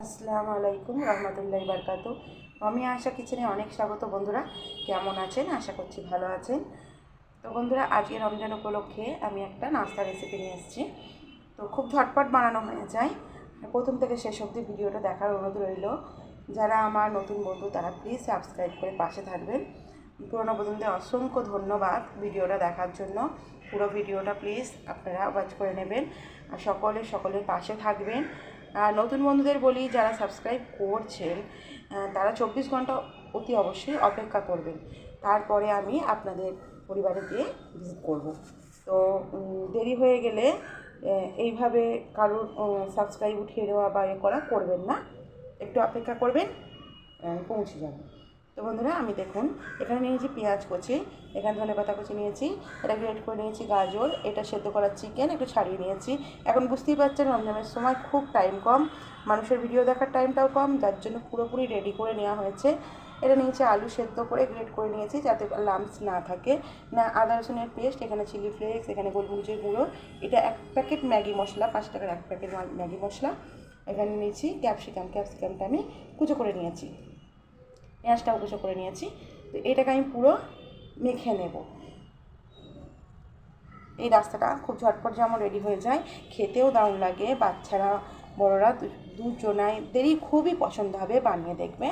আসসালামু আলাইকুম রহমতুল্লাহ বারকাত আমি আশা কিচেনে অনেক স্বাগত বন্ধুরা। কেমন আছেন? আশা করছি ভালো আছেন। তো বন্ধুরা, আজকে রমজান উপলক্ষে আমি একটা নাস্তা রেসিপি নিয়ে এসেছি। তো খুব ঝটপট বানানো হয়ে যায়। প্রথম থেকে শেষ অবধি ভিডিওটা দেখার অনুরোধ রইল। যারা আমার নতুন বন্ধু, তারা প্লিজ সাবস্ক্রাইব করে পাশে থাকবেন। পুরোনো বন্ধুদের অসংখ্য ধন্যবাদ ভিডিওটা দেখার জন্য। পুরো ভিডিওটা প্লিজ আপনারা ওয়াচ করে নেবেন। আর সকলে সকলের পাশে থাকবেন। আর নতুন বন্ধুদের বলি, যারা সাবস্ক্রাইব করছেন তারা চব্বিশ ঘণ্টা অতি অবশ্যই অপেক্ষা করবেন। তারপরে আমি আপনাদের পরিবারে গিয়ে ভিজিট করব। তো দেরি হয়ে গেলে এইভাবে কারোর সাবস্ক্রাইব উঠিয়ে দেওয়া বা এ করা করবেন না। একটু অপেক্ষা করবেন পৌঁছে যাবে। তো বন্ধুরা, আমি দেখুন, এখানে নিয়েছি পেঁয়াজ কুচি, এখানে ধনে পাতা কুচি নিয়েছি এটা গ্রেট করে নিয়েছি গাজর, এটা সেদ্ধ করা চিকেন একটু ছাড়িয়ে নিয়েছি। এখন বুঝতেই পারছেন, রমজানের সময় খুব টাইম কম, মানুষের ভিডিও দেখার টাইমটাও কম, যার জন্য পুরোপুরি রেডি করে নেওয়া হয়েছে। এটা নিয়েছি আলু সেদ্ধ করে গ্রেট করে নিয়েছি, যাতে লাম্পস না থাকে। না, আদা রসুনের পেস্ট এখানে চিলি ফ্লেক্স এখানে গোলমরিচের গুঁড়ো, এটা এক প্যাকেট ম্যাগি মশলা, পাঁচ টাকার এক প্যাকেট ম্যাগি মশলা। এখানে নিয়েছি ক্যাপসিকাম ক্যাপসিকামটা আমি কুচো করে নিয়েছি। পেঁয়াজটাও কুচো করে নিয়েছি। তো এটাকে আমি পুরো মেখে নেব। এই রাস্তাটা খুব ঝটপট যেমন রেডি হয়ে যায়, খেতেও দারুণ লাগে। বাচ্চারা, বড়রা দুজনাই দেরই খুবই পছন্দ হবে, বানিয়ে দেখবে।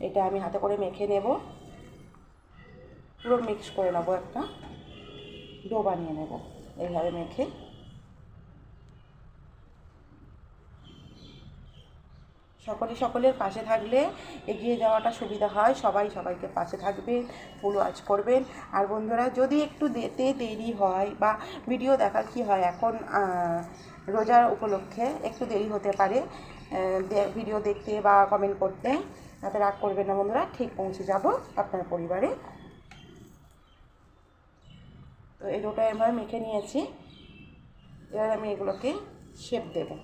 এটা আমি হাতে করে মেখে নেব। পুরো মিক্স করে নেব একটা। ডো বানিয়ে নেব। এইভাবে মেখে। সকলে সকলের পাশে থাকলে এগিয়ে যাওয়াটা সুবিধা হয়। সবাই সবাইকে পাশে থাকবে ফুল ওয়াচ করবেন। আর বন্ধুরা, যদি একটু যেতে দেরি হয় বা ভিডিও দেখার কি হয়, এখন রোজার উপলক্ষে একটু দেরি হতে পারে ভিডিও দেখতে বা কমেন্ট করতে, তাতে রাগ করবেন না বন্ধুরা, ঠিক পৌঁছে যাব আপনার পরিবারে। তো এই এভাবে মেখে নিয়েছি, এবার আমি এগুলোকে শেপ দেবো।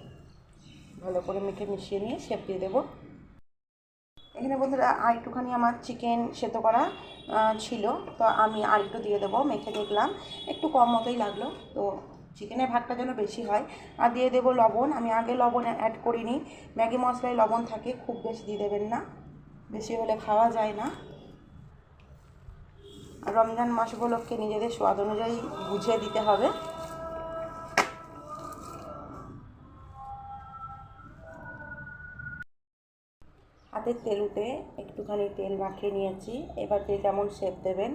ভালো করে মেখে মিশিয়ে নিয়ে শেপ দিয়ে দেবো। এখানে বন্ধুরা আর একটুখানি আমার চিকেন সেদ্ধ করা ছিল। তো আমি আর একটু দিয়ে দেবো মেখে দেখলাম। একটু কম মতোই লাগল। তো চিকেনের ভাতটা যেন বেশি হয়। আর দিয়ে দেবো লবণ। আমি আগে লবণ অ্যাড করিনি। ম্যাগি মশলায় লবণ থাকে, খুব বেশি দিয়ে দেবেন না। বেশি হলে খাওয়া যায় না। রমজান মাস উপলক্ষে নিজেদের স্বাদ অনুযায়ী বুঝিয়ে দিতে হবে। হাতের তেলুতে একটুখানি তেল মাখিয়ে নিয়েছি। এবার যে যেমন শেপ দেবেন,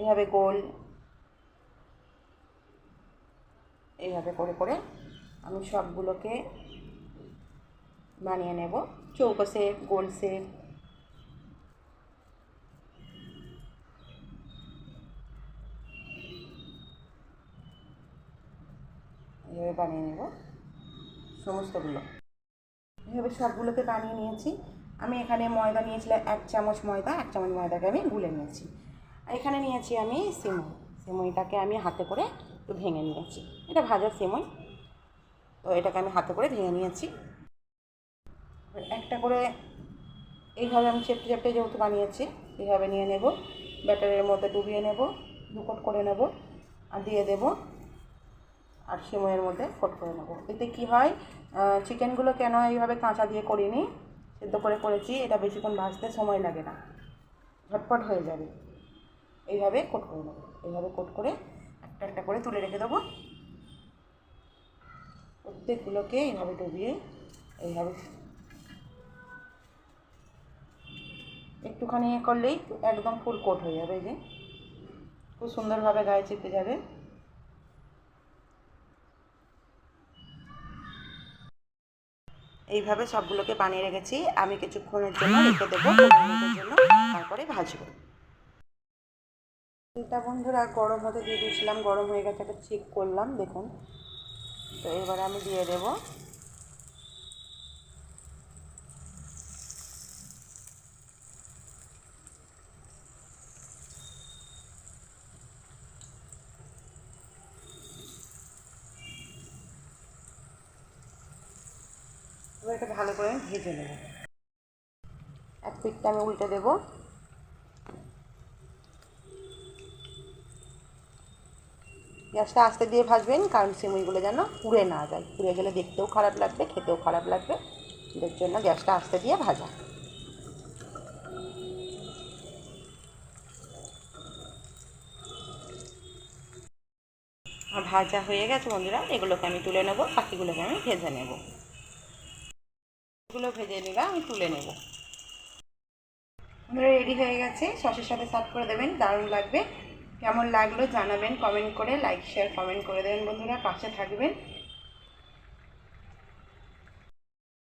এভাবে গোল এইভাবে করে করে আমি সবগুলোকে বানিয়ে নেব। চৌকো শেপ গোল শেপ এইভাবে বানিয়ে নেব সমস্তগুলো। এভাবে সবগুলোকে বানিয়ে নিয়েছি। আমি এখানে ময়দা নিয়েছিলাম এক চামচ ময়দা, এক চামচ ময়দাকে আমি গুলে নিয়েছি। আর এখানে নিয়েছি আমি সিমই, সিমইটাকে আমি হাতে করে একটু ভেঙে নিয়েছি। এটা ভাজা সিমই, তো এটাকে আমি হাতে করে ভেঙে নিয়েছি। একটা করে এইভাবে আমি চেপটে চেপটে যেহেতু বানিয়েছি, এইভাবে নিয়ে নেব। ব্যাটারের মধ্যে ডুবিয়ে নেব, দুকট করে নেব, আর দিয়ে দেবো। আর সিমইয়ের মধ্যে কোট করে নেব। এতে কি হয় চিকেনগুলো কেন এইভাবে কাঁচা দিয়ে করিনি? সেদ্ধ করে করেছি, এটা বেশিক্ষণ ভাজতে সময় লাগে না। ঝটপট হয়ে যাবে। এইভাবে কোট করে নেব। এইভাবে কোট করে একটা একটা করে তুলে রেখে দেবো। প্রত্যেকগুলোকে এইভাবে ডুবিয়ে এইভাবে একটুখানি করলেই একদম ফুল কোট হয়ে যাবে এই যে। খুব সুন্দরভাবে গায়ে চেপে যাবে। এইভাবে সবগুলোকে বানিয়ে রেখেছি। আমি কিছুক্ষণের জন্য রেখে দেবো মিনিটের জন্য। তারপরে ভাজবো এটা বন্ধুরা গরম হতে দিয়ে দিয়েছিলাম। গরম হয়ে গেছে একটা চেক করলাম। দেখুন। তো এবারে আমি দিয়ে দেবো। এটা ভালো করে ভেজে নেব। এক পিঠটা আমি উল্টে দেবো। গ্যাসটা আস্তে দিয়ে ভাজবেন, কারণ সিমুইগুলো যেন পুড়ে না যায়। পুড়ে গেলে দেখতেও খারাপ লাগবে, খেতেও খারাপ লাগবে। এর জন্য গ্যাসটা আস্তে দিয়ে ভাজা। ভাজা হয়ে গেছে বন্ধুরা, এগুলোকে আমি তুলে নেব, বাকিগুলোকে আমি ভেজে নেব। এগুলো ভেজে নিলে আমি তুলে নেব। আমরা রেডি হয়ে গেছে, সসের সাথে সার্ভ করে দেবেন, দারুণ লাগবে। কেমন লাগল জানাবেন কমেন্ট করে লাইক শেয়ার কমেন্ট করে দেবেন বন্ধুরা, পাশে থাকবেন।